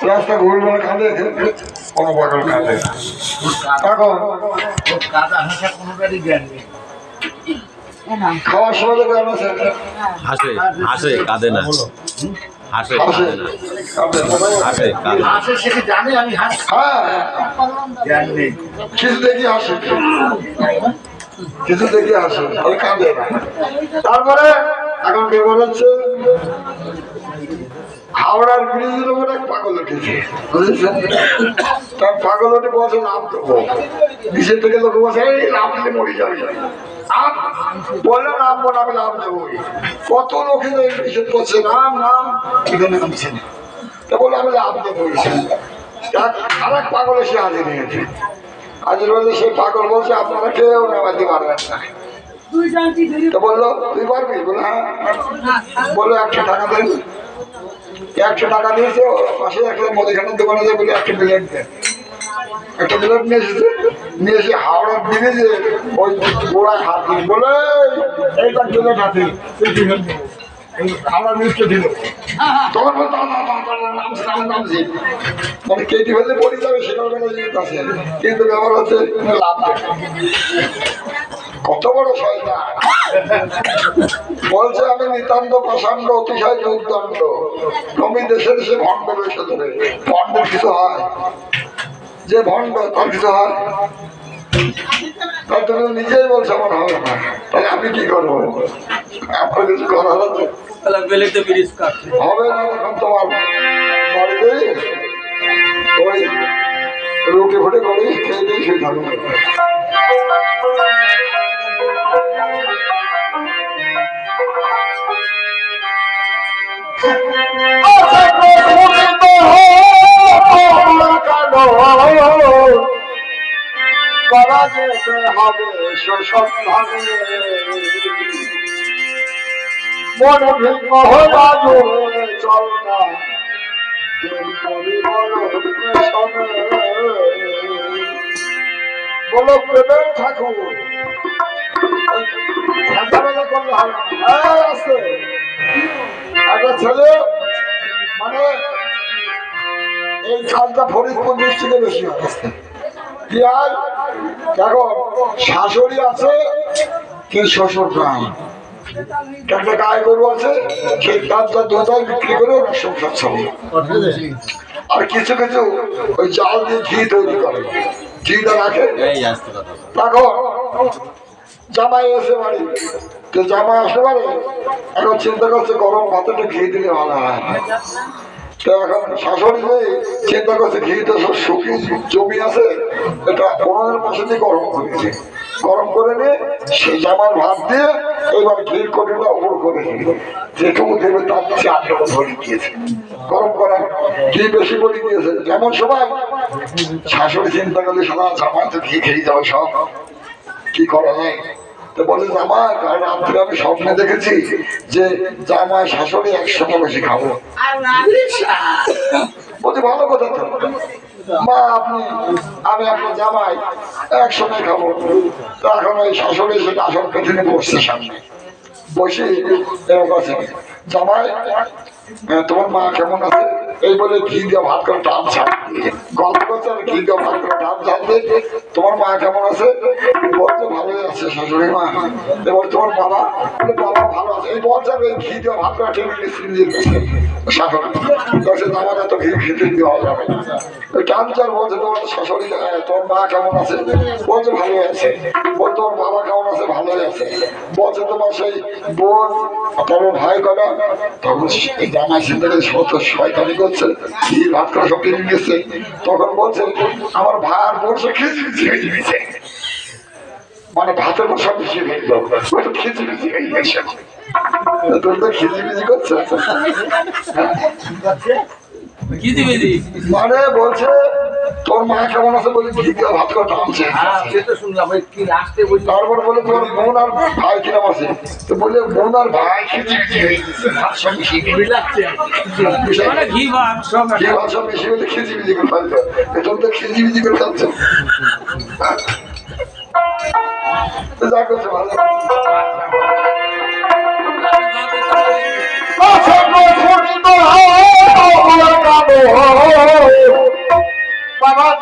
কাঁদে কোনো পাগল কাঁদে। এখন কাদা হাসা খাওয়ার সময় তো হাসে হাসে কাঁদে না। হাসে হাসে। কাঁদে না। হাসে কাঁদে জানে আমি হাস? হ্যাঁ। কিছু দেখি হাসে। কিছু দেখি হাসে। আর কাঁদে না। তারপরে এখন কে বলেছে? হাওড়ার ব্রিজের উপরে এক পাগল উঠেছে। বুঝেছেন তার পাগল উঠে বলছে নাম দেবো নিচের থেকে লোক বলছে এই লাভ দিলে মরে যাবে। বলল নাম বল আমি লাভ দেবো কত লোকে নিষেধ করছে নাম নাম। এখানে নামছে না। তা বলে আমি দেবো আর এক পাগল এসে হাজির হয়েছে। হাজির বললে সেই পাগল বলছে আপনারা কেউ নামাতে পারবেন না। তো বলল তুই পারবি? বলে হ্যাঁ। বলল একটা টাকা দেন। একশো টাকা দিয়েছে পাশে একটা মুদিখানার দোকানে যে বলে একটা প্লেট দেন একটা প্লেট নিয়ে এসেছে, নিয়ে এসে হাওড়ার দিকে যে ওই গোড়ায় হাত দিয়ে বলে এইটা প্লেট হাতে কিন্তু হচ্ছে, লাভ কত বড় বলছে আমি নিতান্ত প্রসান্ড অতিশয় দুর্দণ্ড। তুমি দেশে দেশে ভণ্ড বেশে ধরে। ভণ্ডের কিছু হয়। যে ভণ্ড, তার কিছু হয়। তাই তুমি নিজেই বলছো আমার হবে না। তাহলে আমি কি করব? আপনার কিছু করা হচ্ছে হবে না এখন তোমার বাড়িতে? ওই রুটি ফুটে করে খেয়ে দিয়ে শুয়ে থাকবে। যেতে হবে শোষণ মন ভিন্ন হওয়া জোরে চল না বলো। প্রেমের ঠাকুর। আছে একটা ছেলে মানে এই কাজটা ফরিদপুর ডিস্ট্রিক্টে বেশি হয় কি আর শাশুড়ি আছে কি শ্বশুর নাই একটা গায়ে গরু আছে সেই কাজটা দুধার বিক্রি করে ওরা সংসার চলে আর কিছু কিছু ওই চাল দিয়ে ঘি তৈরি করে। ঘিটা রাখে। দেখো জামাই এসে বাড়ি। তো জামাই আসতে পারে? এখন চিন্তা করছে গরম ভাতে একটু ঘি দিলে ভালো হয়। এখন চিন্তা করছে ঘি তো সব জমি আছে, এটা গরম করেছে গরম করে সেই জামার ভাত দিয়ে ঘির করে যেটুকু দেবে গরম করা ঘি বেশি যেমন সময় শাশুড়ি চিন্তা করলে সারা জামাই তো ঘি খেয়ে যাবে সব। কি করা যায়? তো বলে জামাই কাল রাত্রে আমি স্বপ্নে দেখেছি যে জামাই শাশুড়ি একসঙ্গে বসে খাব। বলছি ভালো কথা তো। মা আপনি আমি আপনার জামাই একসঙ্গে খাব। তো এখন ওই শাশুড়ি সেটা আসল পেছনে বসছে সামনে। বসে এরকম আছে। জামাই তোমার মা কেমন আছে? এই বলে ঘি দিয়ে ভাত করে টান ছাড় গল্প করছে আর ঘি দিয়ে ভাত করে টান ছাড় তোমার মা কেমন আছে? আছে শাশুড়ি মা। এবার তোমার বাবা? বাবা ভালো আছে। এই আর এই ঘি দিয়ে ঘি যাবে তোমার সেই তখন শয়তানি করছে। কি ভাত সব কিনে নিয়েছে তখন বলছে, আমার ভাই আর বোন সে খেয়ে মানে ভাতের সব মিশিয়ে ফেলল তো খিচড়ি গেছে তোর তো করছে। মানে বলছে তোর মা কেমন আছে বলে ভাত করে টানছে হ্যাঁ তারপর বলে তোমার বোন আর ভাই কিরম আছে? তো বলে বোন আর ভাই গেছে ভাত সব মানে বেশি হলে করে ফেলতো এখন তো। খিচিবিজি করে ফেলছে তো। যা করছে ভালো আচ্ছা,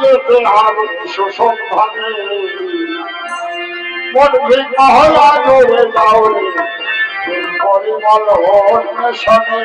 যেতে হবে শোষণ ভাগে মন ভিন্ন হলা জোরে যাওরে পরিমল অন্বেষণে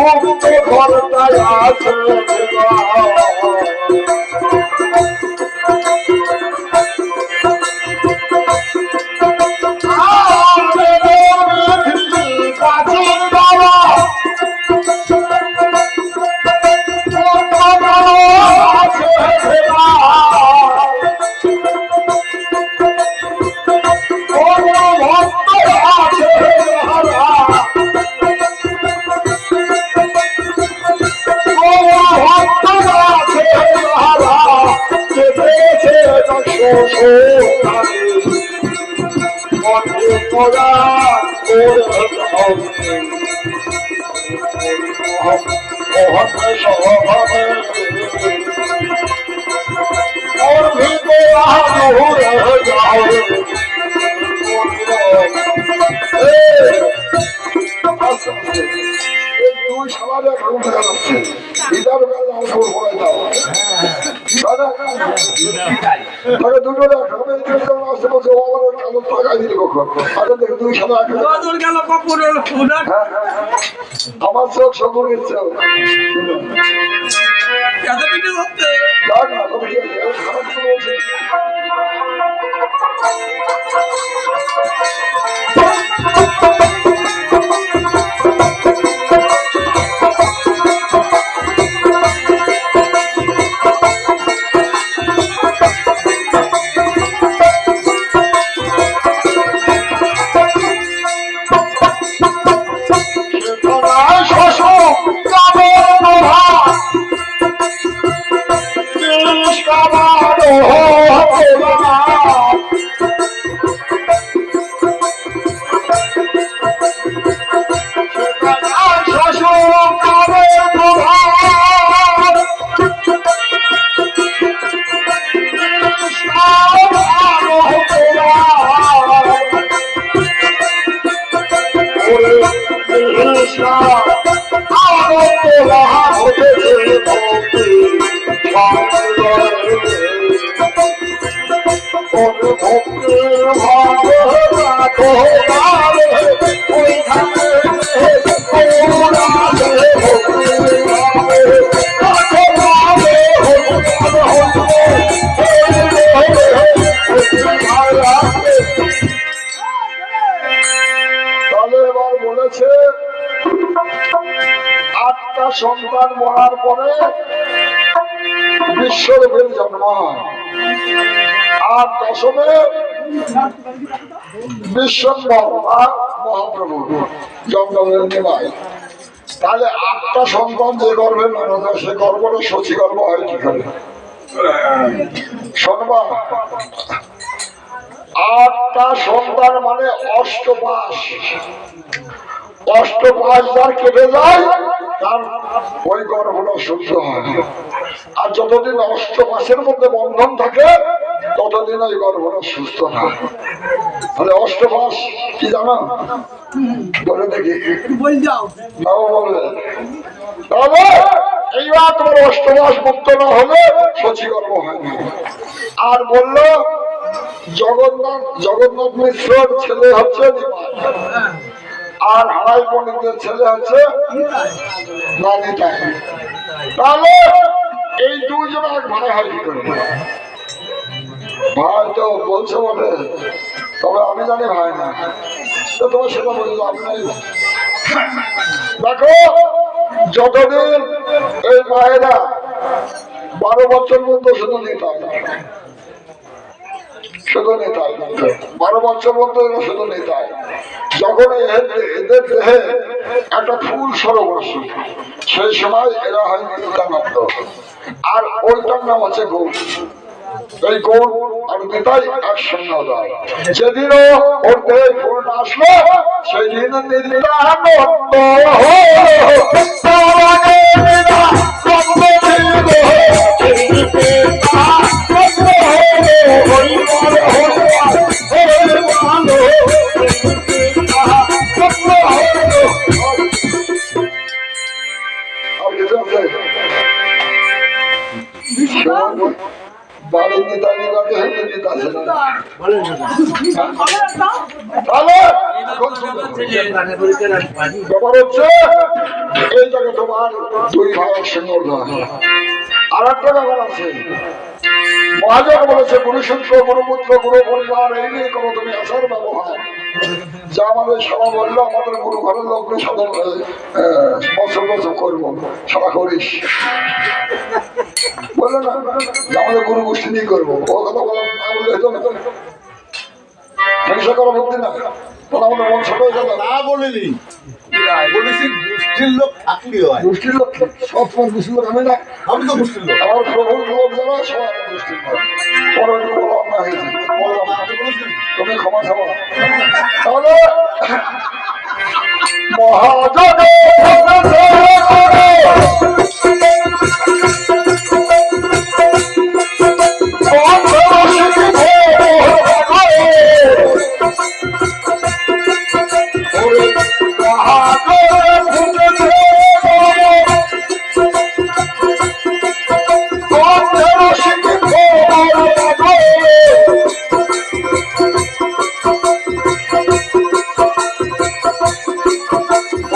প্রথমে তো কানে और भी तो हो जाओ দুই সমাজে এখন দেখা যাচ্ছে বিদার বেলা উপর পড়ে যাও আমার টাকা দিল কখন বিশ্বরূপের জন্ম হয় আর দশমে মহাপ্রভু নিমায় তাহলে আটটা সন্তান যে মারা যায়, সে সচি গর্ভ হয় কি করে? আটটা সন্তান মানে অষ্টপাশ। অষ্টপাশ যার কেটে যায় তার ওই গর্ভটা শুদ্ধ হয় আর যতদিন অষ্টপাশের মধ্যে বন্ধন থাকে, ততদিন ওই গর্ভটা সুস্থ না। তাহলে অষ্টপাশ কি জানো? বলে দেখি। বলবে তবে এইবার তোমার অষ্টমাস মুক্ত না হলে সচিকর্ম হয় না। আর বলল, জগন্নাথ জগন্নাথ মিশ্রর ছেলে হচ্ছে আর হারাই পণ্ডিতের ছেলে হচ্ছে নানিতাই তাহলে এই দুজন এক ভাই হয় করে ভাই তো বলছে বটে, তবে আমি জানি ভাই না। তো তোমার সেটা বলে লাভ নেই। দেখো, যতদিন এই মায়েরা বারো বছর পর্যন্ত শুধু নিতাম শুধু বারো বছর এরা শুধু যখন এদের দেহে একটা ফুল সরব আসে সেই সময় এরা হয় নিতানন্দ আর ওইটার নাম হচ্ছে গৌর। এই গৌর আর একসঙ্গে দেয় যেদিনও ওর দেহে ফুল আসলো সেই দিন নিতানন্দ ব্যাপার হচ্ছে তোমার দুই আর একটা ব্যাপার আছে মহাজন বলেছে গুরুসূত্র গুরুপুত্র গুরু পরিবার এই নিয়ে কোনো তুমি আসার ব্যবহার যা আমাদের সভা বলল, আমাদের গুরু ঘরের লোককে সদর বছর বছর করব। সভা করিস। বলল না, আমাদের গুরু গোষ্ঠী নিয়ে করব। ও কথা বলা হতো না না। তখন আমাদের মন ছোট হয়ে যাবে। না বলিনি। বলেছি গোষ্ঠীর লোক থাকলেও হয়। গোষ্ঠীর লোক সব সময় গোষ্ঠীর লোক আমি না আমি তো গোষ্ঠীর লোক। আমার প্রভুর লোক যারা সবাই গোষ্ঠীর লোক। পরে একটু বলো অন্য হয়েছে বললাম না। আপনি বলেছেন তুমি ক্ষমা চাও। তাহলে মহাজন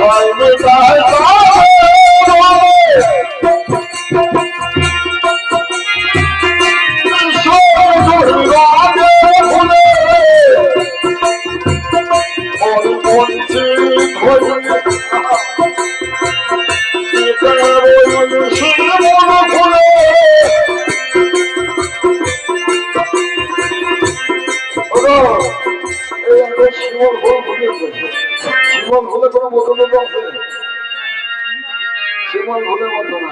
গোসাই শিমল হলে কোনো মতলব আছে শিমল হলে মতো না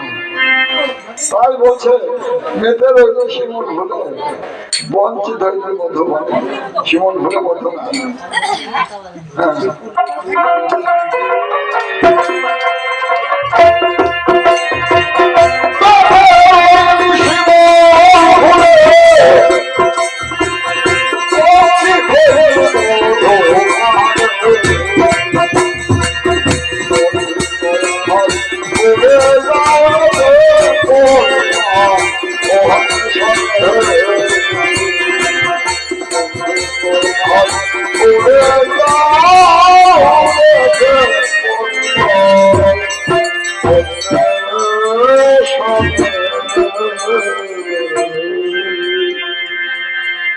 তাই বলছে মেয়েদের হইলে শিমল হলে বঞ্চিত হইলে মধুমান শিমল হলে মতো না